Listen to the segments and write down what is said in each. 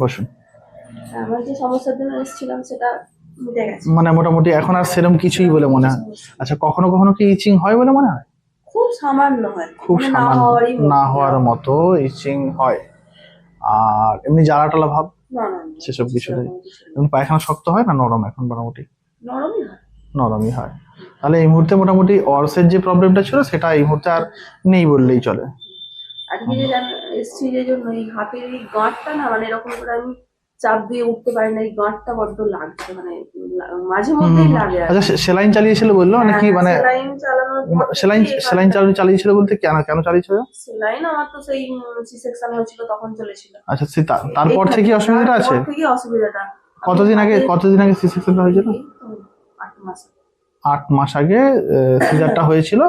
বসুন। আমার যে সমস্যার জন্য এসেছিলাম সেটা মানে মোটামুটি এখন আর সেরকম কিছুই বলে মনে হয়। আচ্ছা কখনো কখনো কি ইচিং হয় বলে মনে হয়? খুব সামান্য হয়। খুব মানে না সামান্য না হওয়ার মতো ইচিং হয়। আর এমনি জ্বালা টালা ভাব? না না না, সেসব কিছু পায়খানা শক্ত হয় না নরম এখন মোটামুটি? নরমই হয়। নরমই হয়। তাহলে এই মুহূর্তে মোটামুটি অর্সের যে প্রবলেমটা ছিল সেটা এই মুহূর্তে আর নেই বললেই চলে। আজকে যে এসছি যে জন্য এই হাতের এই গাঁটটা না মানে এরকম করে আমি চাপ দিয়ে উঠতে পারি না এই গাঁটটা বড্ড লাগছে মানে মাঝে মধ্যেই লাগে আচ্ছা সেলাইন চালিয়েছিল বলল? মানে কি হ্যাঁ, মানে সেলাইন চালানোর সেলাইন সেলাইন চালানো চালিয়েছিল বলতে কেন কেন চালিয়েছিল? সেলাইন আমার তো সেই সি সেকশন হয়েছিল তখন চলেছিল। আচ্ছা তারপর থেকে অসুবিধাটা আছে? তারপর অসুবিধাটা। কতদিন আগে কতদিন আগে সি হয়েছিল? আট মাস আট মাস আগে সিজারটা হয়েছিল।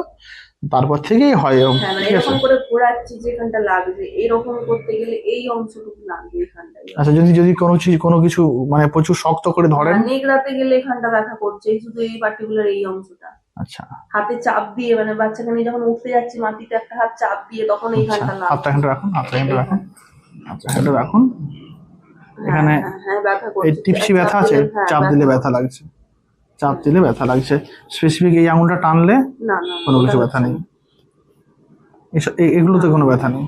তারপর থেকেই হয় এরকম হ্যাঁ ঠিক আছে? এরকম করে ঘোরাচ্ছি যেখানটা লাগছে এরকম করতে গেলে এই অংশটুকু লাগবে আচ্ছা যদি যদি কোনো কিছু কোনো কিছু মানে প্রচুর শক্ত করে ধরেন। নেগড়াতে গেলে এখানটা ব্যথা করছে শুধু এই পার্টিকুলার এই অংশটা। আচ্ছা। হাতে চাপ দিয়ে মানে বাচ্চাকে নিয়ে যখন উঠতে যাচ্ছি মাটিতে একটা হাত চাপ দিয়ে তখন আচ্ছা এইখানটা লাগবে হাতটা এখানটা রাখুন হাতটা এখানটা রাখুন। হাতটা এখানটা রাখুন। এখানে হ্যাঁ, হ্যাঁ, হ্যাঁ ব্যথা করছে। এই টিপসি ব্যথা আছে হ্যাঁ, চাপ দিলে ব্যথা লাগছে। চাপ দিলে ব্যথা লাগছে। স্পেসিফিক এই আঙুলটা টানলে কোনো কিছু ব্যথা নেই। এগুলোতে কোনো ব্যথা নেই।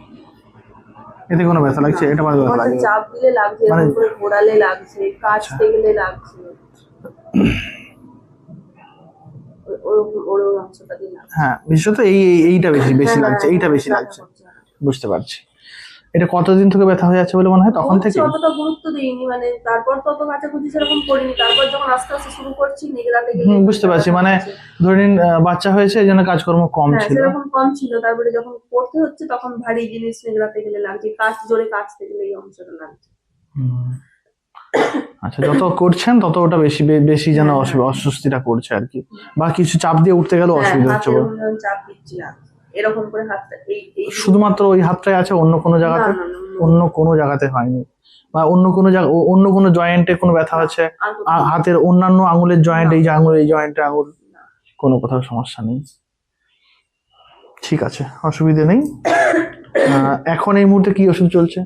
এতে কোনো ব্যথা লাগছে এটা মানে ব্যথা লাগছে। চাপ দিলে লাগছে মানে- ঘোরালে লাগছে কাচতে গেলে লাগছে। হ্যাঁ বিশেষত এই এই- এইটা বেশি বেশি হ্যাঁ, লাগছে হ্যাঁ, এইটা বেশি লাগছে। বুঝতে পারছি। এটা কতদিন থেকে ব্যথা হয়ে যাচ্ছে বলে মনে হয়? তখন থেকে? অতটা গুরুত্ব দিইনি মানে তারপর তো অত কাচাকুচি সেরকম করিনি। তারপর যখন আস্তে আস্তে শুরু করছি নিগড়াতে গেলে হুম বুঝতে পারছি। মানে ধরে নিন বাচ্চা হয়েছে এই জন্য কাজকর্ম কম হ্যাঁ ছিল। সেরকম কম ছিল। তারপরে যখন পড়তে হচ্ছে তখন ভারী জিনিস নিগড়াতে গেলে লাগছে। কাজ জোরে কাচতে গেলে এই অংশটা লাগছে। আচ্ছা যত করছেন তত ওটা বেশি বেশি যেন অসু- অস্বস্তিটা করছে আর কি। বা কিছু চাপ দিয়ে উঠতে গেলেও হ্যাঁ অসুবিধা হচ্ছে। চাপ দিচ্ছি লাগছে এরকম করে হাতটা এই শুধুমাত্র ওই হাতটাই আছে অন্য কোনো জায়গাতে? অন্য কোনো জায়গাতে হয়নি। বা অন্য কোনো জায়গা অন্য কোনো জয়েন্টে কোনো ব্যথা আছে? হাতের অন্যান্য আঙুলের জয়েন্ট এই যে আঙুল এই জয়েন্টে আঙুল কোনো কোথাও সমস্যা নেই। ঠিক আছে অসুবিধে নেই। আহ, এখন এই মুহূর্তে কি ওষুধ চলছে?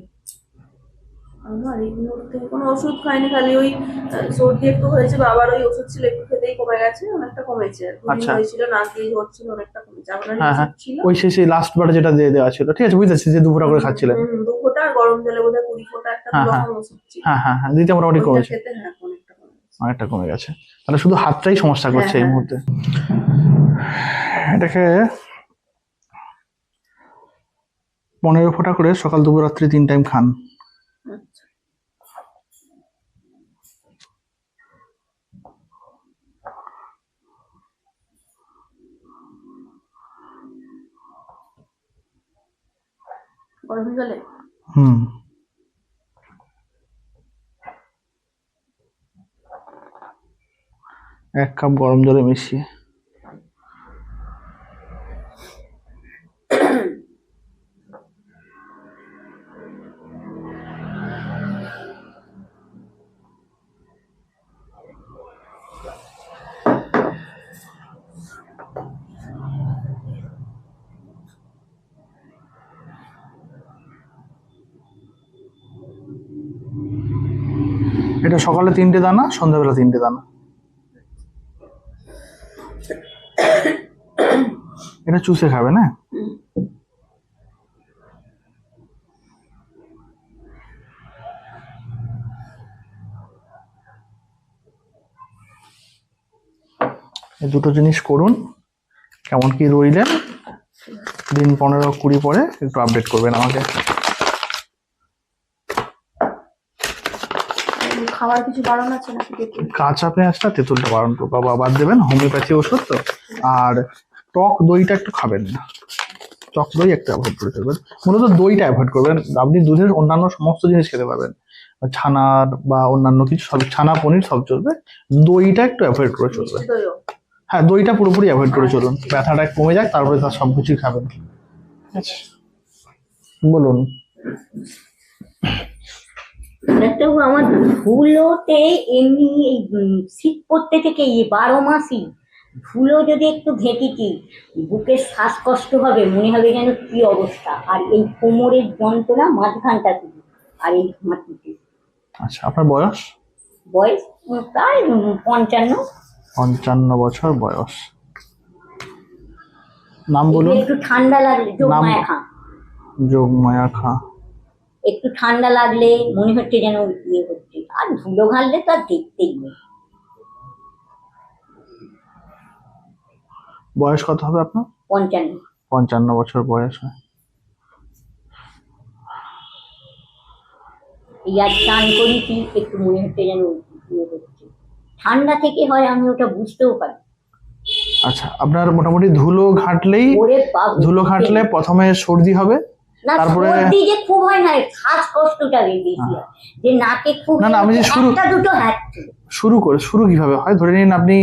আমার এই মুহূর্তে কোনো ওষুধ খাইনি খালি ওই সর্দি একটু হয়েছে বা আবার ওই ওষুধ ছিল একটু খেতেই কমে গেছে অনেকটা কমেছে। আচ্ছা। হয়েছিল নাক দিয়ে অনেকটা কমেছে। আপনার হ্যাঁ, হ্যাঁ। ছিল। ওই শেষে লাস্ট বার যেটা দিয়ে দেওয়া ছিল। ঠিক আছে বুঝতেছি যে দুপুরা করে খাচ্ছিলেন। হুম, দু ফোঁটা আর গরম জলে বোধহয় কুড়ি ফোঁটা একটা হ্যাঁ, হ্যাঁ। রকম ওষুধ ছিল। হ্যাঁ হ্যাঁ হ্যাঁ দিতে মোটামুটি কমেছে। অনেকটা কমে গেছে। তাহলে শুধু হাতটাই সমস্যা করছে এই মুহূর্তে। এটাকে পনেরো ফোঁটা করে সকাল দুপুর রাত্রি তিন টাইম খান। এক কাপ গরম জলে মিশিয়ে। এটা সকালে তিনটে দানা, সন্ধ্যাবেলা তিনটে দানা। এটা চুষে খাবে, না? দুটো জিনিস করুন। কেমন কি রইলেন? দিন পনেরো কুড়ি পরে একটু আপডেট করবেন আমাকে। খাবার কিছু বারণ আছে নাকি দেখি কাঁচা পেঁয়াজটা তেঁতুলটা বারণ করব বা বাদ দেবেন হোমিওপ্যাথি ওষুধ তো। আর টক দইটা একটু খাবেন না। টক দই একটু অ্যাভয়েড করে চলবেন মূলত দইটা অ্যাভয়েড করবেন। আপনি দুধের অন্যান্য সমস্ত জিনিস খেতে পারবেন। ছানার বা অন্যান্য কিছু সব ছানা পনির সব চলবে। দইটা একটু অ্যাভয়েড করে চলবে। হ্যাঁ দইটা পুরোপুরি অ্যাভয়েড করে চলুন। ব্যথাটা কমে যাক তারপরে তার সব কিছুই খাবেন। ঠিক আছে বলুন। ডাক্তারবাবু আমার ফুলোতে এমনি এই শীত পড়তে থেকে এই বারো মাসই ধুলো যদি একটু ঘেঁটিটি বুকের শ্বাসকষ্ট হবে মনে হবে যেন কি অবস্থা। আর এই কোমরের যন্ত্রণা মাঝখানটা শুধু আর এই হাঁটুতে। আচ্ছা আপনার বয়স? বয়স প্রায় পঞ্চান্ন। পঞ্চান্ন বছর বয়স। নাম বলুন। একটু ঠান্ডা লাগলে যোগমায়া খা। যোগমায়া খা। একটু ঠান্ডা লাগলে মনে হচ্ছে যেন ইয়ে হচ্ছে। আর ধুলো ঘাললে তো আর দেখতেই নেই। বয়স কত হবে আপনার? পঞ্চান্ন। পঞ্চান্ন বছর বয়স হয়। এই আর চান করি কি একটু মনে হচ্ছে যেন ইয়ে হচ্ছে। ঠান্ডা থেকে হয় আমি ওটা বুঝতেও পারি। আচ্ছা আপনার মোটামুটি ধুলো ঘাটলেই ধুলো ঘাটলে প্রথমে সর্দি হবে তারপরে- যে খুব হয় না শ্বাসকষ্টটা বেশি যে নাকে খুব না, না, আমি যে শুরু- দুটো হাঁটছে শুরু করে শুরু কীভাবে হয়? ধরে নিন আপনি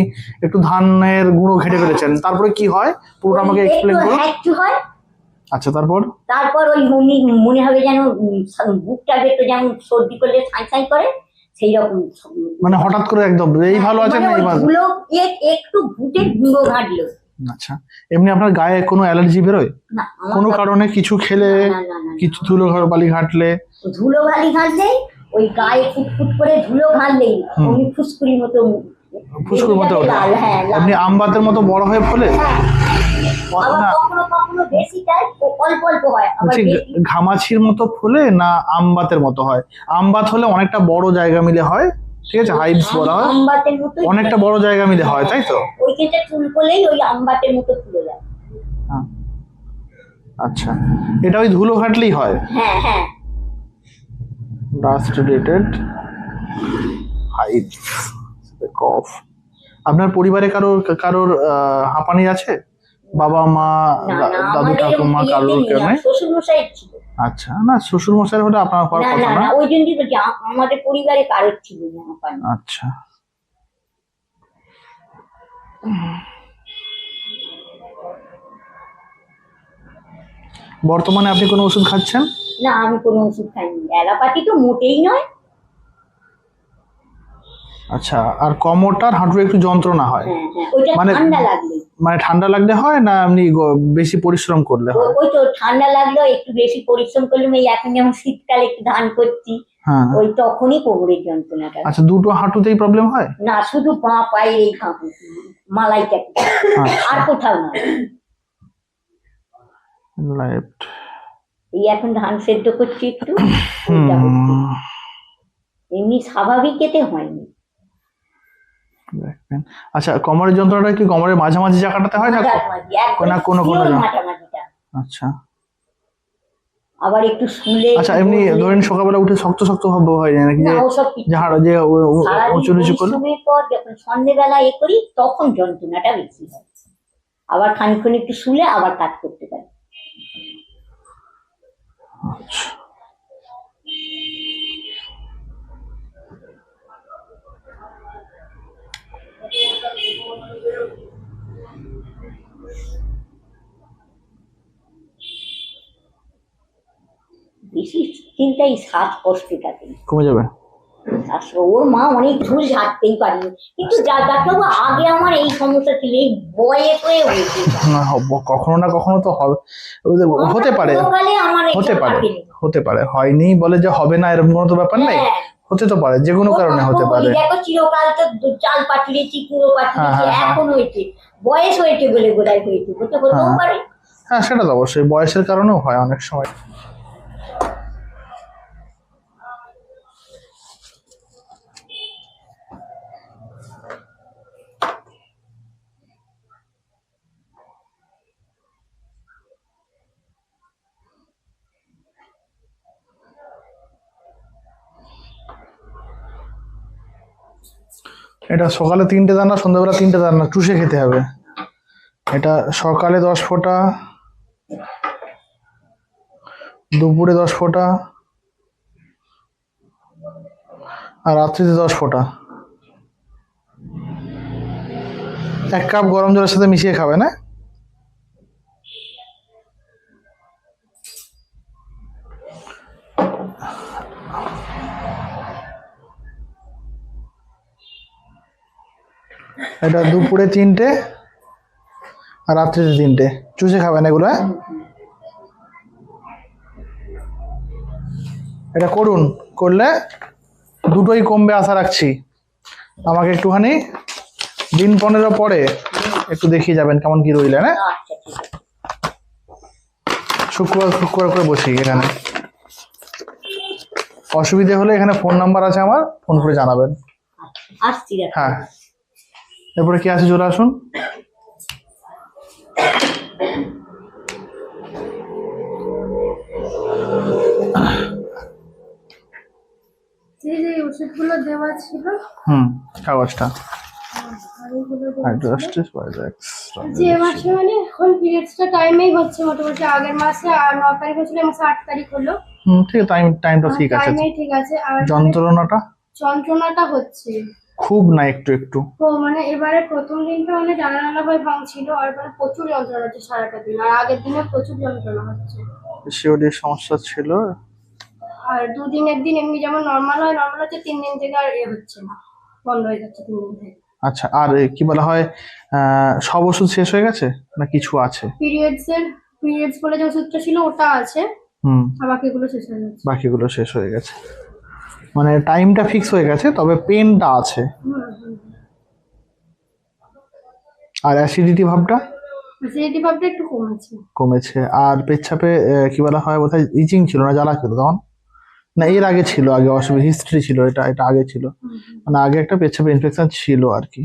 একটু ধানের গুঁড়ো ঘেটে ফেলেছেন। তারপরে কি হয়? পুরোটা আমাকে এক্সপ্লেন করুন। হ্যাঁচু হয়। আচ্ছা তারপর? তারপর ওই মনে মনে হবে যেন বুকটা একটু যেমন সর্দি করলে ছাই ছাই করে সেই রকম মানে হঠাৎ করে একদম এই ভালো আছে মানে এই ভালো? একটু ঘুটে গুঁড়ো ঘাটলো। আচ্ছা। এমনি আপনার গায়ে কোনো অ্যালার্জি বেরোয়? না আমার কোনো কারণে কিছু খেলে না, না, না, না, কিছু ধুলো ঘর বালি ঘাটলে? ধুলো ঘাটলেই ওই গায়ে ফুটফুট করে ধুলো ঘাটলেই হুম। ফুসকুড়ির মতো ফুসকুর মতো ওঠে। লাল হ্যাঁ লাল। আমবাতের মতো বড় হয়ে ফলে? হ্যাঁ। আবার না। কখনো কখনো বেশি চাই অল্প অল্প হয় আবার বলছি বেশি। ঘামাছির মতো ফুলে না আমবাতের মতো হয়? আমবাত হলে অনেকটা বড় জায়গা মিলে হয়? ঠিক আছে হাইবস বলা হয়। আমবাতের মতো অনেকটা বড় জায়গা মিলে হয় তাই তো? ওইখানটা চুল করলেই ওই আমবাতের মতো যায়। হ্যাঁ। আচ্ছা এটা ওই ধুলো ঘাটলেই হয়? হ্যাঁ হ্যাঁ। ডাস্ট রিলেটেড হাইট কফ আপনার পরিবারে কারোর কারোর হাঁপানি আছে? বাবা মা দাদু ঠাকুমা কারোর কেউ নেই? শ্বশুর মশাই ছিল। আচ্ছা না শ্বশুর মশাই হলে আপনার হওয়ার না কথা না ওই জন্যই বলছি আমাদের পরিবারে কারোর ছিল না। আচ্ছা। বর্তমানে আপনি কোনো ওষুধ খাচ্ছেন? না আমি কোনো ওষুধ খাইনি। অ্যালোপ্যাথি তো মোটেই নয়। আচ্ছা আর কোমরটার হাঁটুর একটু যন্ত্রণা হয়। মানে- ঠান্ডা লাগলে। মানে ঠান্ডা লাগলে হয় না এমনি বেশি পরিশ্রম করলে হয়? ওই তো ঠান্ডা লাগল একটু বেশি পরিশ্রম করলে এই এখন যেমন শীতকালে একটু ধান করছি হ্যাঁ। ওই তখনই কোমরের যন্ত্রণাটা। আচ্ছা দুটো হাঁটুতেই প্রবলেম হয়? না শুধু বাঁ পায়ের এই কাঁপু মালাইটা আচ্ছা। আর কোথাও না। লেফট এই এখন ধান সেদ্ধ করছি একটু এমনি স্বাভাবিক এতে হয়নি। আচ্ছা কোমরের যন্ত্রণাটা কি কোমরের মাঝামাঝি জায়গাটাতে হয় না না কোনো কোনো। আচ্ছা। আবার একটু শুলে আচ্ছা এমনি ধরেন সকালবেলা উঠে শক্ত শক্ত ভাব হয় না নাকি যে যে হাড়- উঁচু নিচু করলে? পর যখন সন্ধ্যেবেলা এ করি তখন যন্ত্রণাটা বেশি হয়। আবার খানিক্ষণ একটু শুলে আবার কাজ করতে পারি। আচ্ছা। শ্বাসকষ্টটাতে কমে যাবে? ওর মা অনেক ঝুল ঝাড়তেই পারেনি। কিন্তু ডাক্তারবাবু আগে আমার এই সমস্যা ছিল এই বয়ে হয়ে হয়েছে না কখনো না কখনো তো হবে হতে পারে। হতে পারে। হতে পারে। হয়নি বলে যে হবে না এরকম কোনো তো ব্যাপার নেই? হ্যাঁ। হতে তো পারে যে কোনো কারণে হতে পারে। দেখো চিরকাল তো চাল পাঠিয়েছি কুড়ো হ্যাঁ, পাঠিয়েছি হ্যাঁ। এখন হয়েছে। বয়স হয়েছে বলে বোধহয় হয়েছে হতে হতেও। পারে। হ্যাঁ সেটা তো অবশ্যই। বয়সের কারণেও হয় অনেক সময়। এটা সকালে তিনটে দানা সন্ধ্যাবেলা তিনটে দানা চুষে খেতে হবে। এটা সকালে দশ ফোঁটা, দুপুরে দশ ফোঁটা, আর রাত্রিতে দশ ফোঁটা। এক কাপ গরম জলের সাথে মিশিয়ে খাবে না এটা দুপুরে তিনটে আর রাত্রিতে তিনটে। চুষে খাবেন এগুলো হ্যাঁ? এটা করুন করলে দুটোই কমবে আশা রাখছি। আমাকে একটুখানি দিন পনেরো পরে একটু দেখিয়ে যাবেন কেমন কি রইলেন হ্যাঁ? আচ্ছা শুক্রবার শুক্রবার করে বসি এখানে। অসুবিধে হলে এখানে ফোন নাম্বার আছে আমার ফোন করে জানাবেন। আচ্ছা হ্যাঁ। এরপরে কি আছে? চলে আসুন। হুম কাগজটা যে মাসে মানে এখন পিরিয়ডসটা টাইমেই হচ্ছে মোটামুটি আগের মাসে আর ন তারিখ হচ্ছিল আট তারিখ হলো। হুম ঠিক আছে টাইম টাইমটা ঠিক আছে। টাইমেই ঠিক আছে আর যন্ত্রণাটা? যন্ত্রণাটা হচ্ছে। খুব না একটু একটু? তো মানে এবারে প্রথম দিনটা মানে ডালা ডালা হয়ে ভাঙছিল আর মানে প্রচুর যন্ত্রণা হচ্ছে সারাটা দিন আর আগের দিনে প্রচুর যন্ত্রণা হচ্ছে। সিওডির সমস্যা ছিল? আর দুদিনের দিন এমনি যেমন নর্মাল হয় নর্মাল হচ্ছে তিন দিন থেকে আর এ হচ্ছে না বন্ধ হয়ে যাচ্ছে তিন দিন থেকে। আচ্ছা আর কি বলা হয় সব ওষুধ শেষ হয়ে গেছে? না কিছু আছে? পিরিয়ডস এর পিরিয়ডস বলে যে ওষুধটা ছিল ওটা আছে হুম। আর বাকিগুলো শেষ হয়ে গেছে। বাকিগুলো শেষ হয়ে গেছে। মানে টাইমটা ফিক্স হয়ে গেছে তবে পেনটা আছে। আর অ্যাসিডিটি ভাবটা? অ্যাসিডিটি ভাবটা একটু কমেছে। কমেছে। আর পেচ্ছাপে কি বলা হয় বোধহয় ইচিং ছিল না জ্বালা ছিল তখন? না এর আগে ছিল আগে অসুবিধা হিস্ট্রি ছিল এটা এটা আগে ছিল। মানে আগে একটা পেচ্ছাপে ইনফেকশন ছিল আর কি।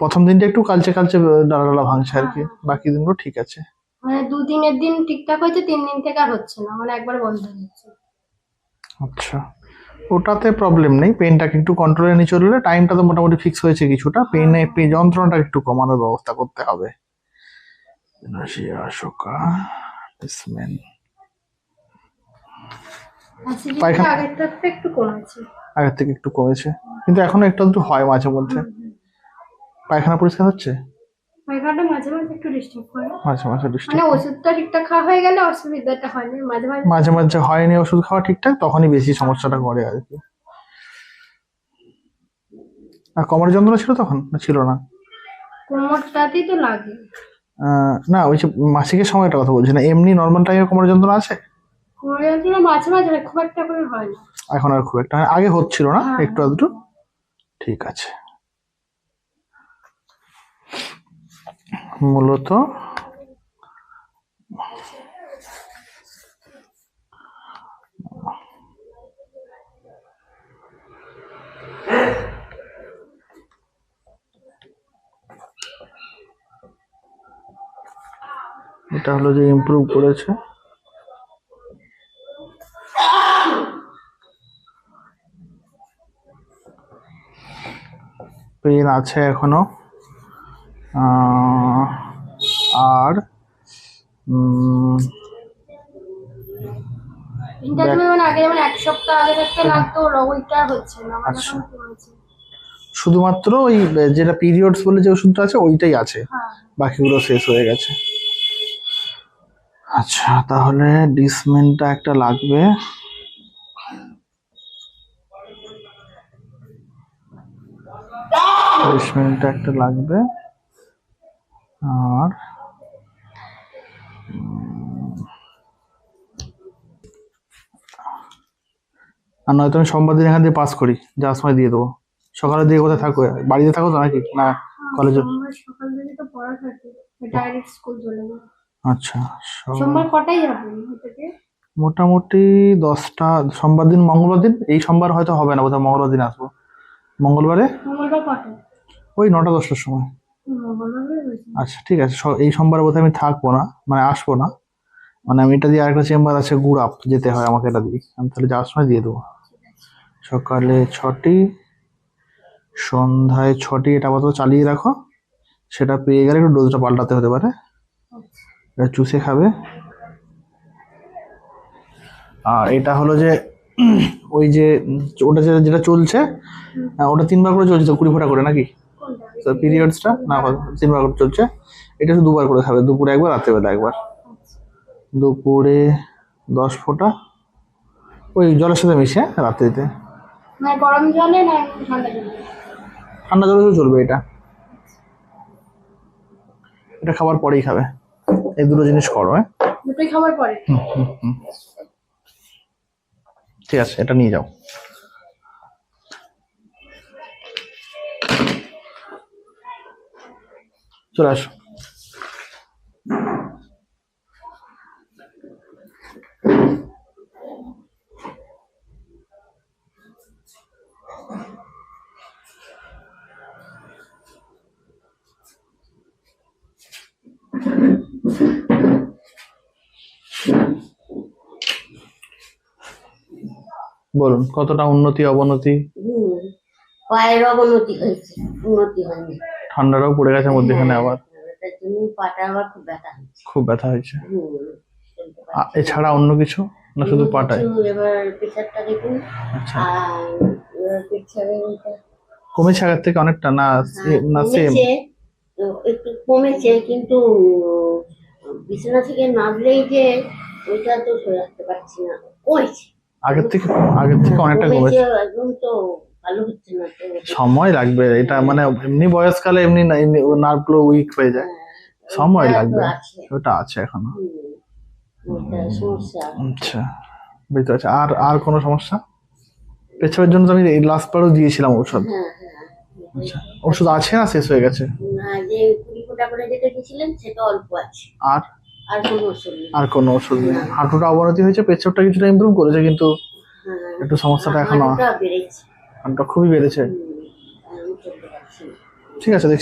প্রথম দিনটা একটু কালচে কালচে ডালা ডালা ভাঙছে আর কি। বাকি দিনগুলো ঠিক আছে। মানে দুদিনের দিন ঠিকঠাক হয়েছে তিন দিন থেকে আর হচ্ছে না। মানে একবার বন্ধ হয়ে যাচ্ছে। আচ্ছা। ওটাতে প্রবলেম নেই। পেনটাকে একটু কন্ট্রোলে নিয়ে চললে টাইমটা তো মোটামুটি ফিক্স হয়েছে কিছুটা। পেনে যন্ত্রণাটা একটু কমানোর ব্যবস্থা করতে হবে। ডিসমেন আগের থেকে একটু কমেছে। আগের থেকে একটু কমেছে। কিন্তু এখনও একটু একটু হয় মাঝে মধ্যে। পায়খানা পরিষ্কার হচ্ছে? মাঝে মাঝে একটু ডিস্টার্ব করে। মাঝে মাঝে ডিস্টার্ব মানে ওষুধটা ঠিকঠাক খাওয়া হয়ে গেলে অসুবিধাটা হয় না মাঝে মাঝে মাঝে মাঝে হয়নি ওষুধ খাওয়া ঠিকঠাক তখনই বেশি সমস্যাটা করে আর কি। আর কোমরের যন্ত্রণা ছিল তখন? না ছিল না? কোমরটাতেই তো লাগে। না ওই যে মাসিকের সময়টা কথা বলছি না এমনি নর্মাল টাইমে কোমরের যন্ত্রণা আছে? যন্ত্রণা মাঝে মাঝে খুব একটা করে হয় না। এখন আর খুব একটা আগে হচ্ছিল না হ্যাঁ। একটু আধটু? ঠিক আছে। মূলত এটা হলো যে ইমপ্রুভ করেছে। পেন আছে এখনও। আর মানে মানে আচ্ছা। শুধুমাত্র ওই যেটা পিরিয়ডস বলে যে ওষুধটা আছে ওইটাই আছে। হ্যাঁ। বাকিগুলো শেষ হয়ে গেছে। আচ্ছা তাহলে ডিসমেনটা একটা লাগবে। ডিসমেনটা একটা লাগবে। আর আর নয়তো আমি সোমবার দিন এখান দিয়ে পাস করি যাওয়ার সময় দিয়ে দেবো। সকালে দিয়ে কোথায় থাকো? বাড়িতে থাকো তো নাকি? না কলেজে চলে যাবে আচ্ছা সোমবার কটাই যাবে মোটামুটি দশটা সোমবার দিন মঙ্গলবার দিন? এই সোমবার হয়তো হবে না বোধহয় মঙ্গলবার দিন আসব। মঙ্গলবারে? ওই নটা দশটার সময়। আচ্ছা ঠিক আছে। এই সোমবার বোধহয় আমি থাকব না মানে আসব না। মানে আমি এটা দিয়ে আরেকটা চেম্বার আছে গুড়াপ যেতে হয় আমাকে এটা দিয়ে। আমি তাহলে যাওয়ার সময় দিয়ে দেবো। সকালে ছটি, সন্ধ্যায় ছটি, এটা আপাতত চালিয়ে রাখো। সেটা পেয়ে গেলে একটু ডোজটা পাল্টাতে হতে পারে। এটা চুষে খাবে। আর এটা হলো যে, ওই যে, ওটা যেটা যেটা চলছে ওটা তিনবার করে চলছে, তো কুড়ি ফোঁটা করে নাকি? কোনটা পিরিয়ডসটা না তিনবার করে চলছে। এটা দুবার করে খাবে দুপুরে একবার রাত্রেবেলা একবার। দুপুরে দশ ফোঁটা। ওই জলের সাথে মিশে রাত্রিতে। গরম জলে না ঠান্ডা জলে? ঠান্ডা জলে তো চলবে এটা। এটা খাবার পরেই খাবে। এই দুটো জিনিস করো হ্যাঁ? দুটোই খাবার পরে? হুম, হুম, হুম। ঠিক আছে এটা নিয়ে যাও। চলে আসো। বলুন কতটা উন্নতি অবনতি? পায়ের অবনতি হয়েছে উন্নতি হয়নি। ঠান্ডাটাও পড়ে গেছে মধ্যেখানে আবার। পাটা আবার খুব ব্যথা হয়েছে। এছাড়া অন্য কিছু? না শুধু। পাটায়? আচ্ছা। কমেছে আগের থেকে অনেকটা না? সে- না সেম একটু কমেছে কিন্তু বিছানা থেকে নামলেই যে ওইটা তো সরে রাখতে পারছি না। কমেছে। আগের থেকে আগের থেকে অনেকটা কমেছে। একদম তো সময় লাগবে এটা মানে এমনি বয়সকালে এমনি নার্ভগুলো উইক হয়ে যায়। সময় লাগবে ওটা আছে এখনও। আচ্ছা বুঝতে পারছি। আর আর কোনো সমস্যা? পেছনের জন্য তো আমি লাস্ট বারও দিয়েছিলাম ঔষধ। হ্যাঁ হ্যাঁ। আচ্ছা ওষুধ আছে না শেষ হয়ে গেছে? আর? আর কোনো ওষুধ নেই। হাঁটুটা অবনতি হয়েছে পেছনটা কিছুটা ইমপ্রুভ করেছে কিন্তু হ্যাঁ, একটু সমস্যাটা এখনও হাঁটুটা খুবই বেড়েছে। ঠিক আছে দেখছি।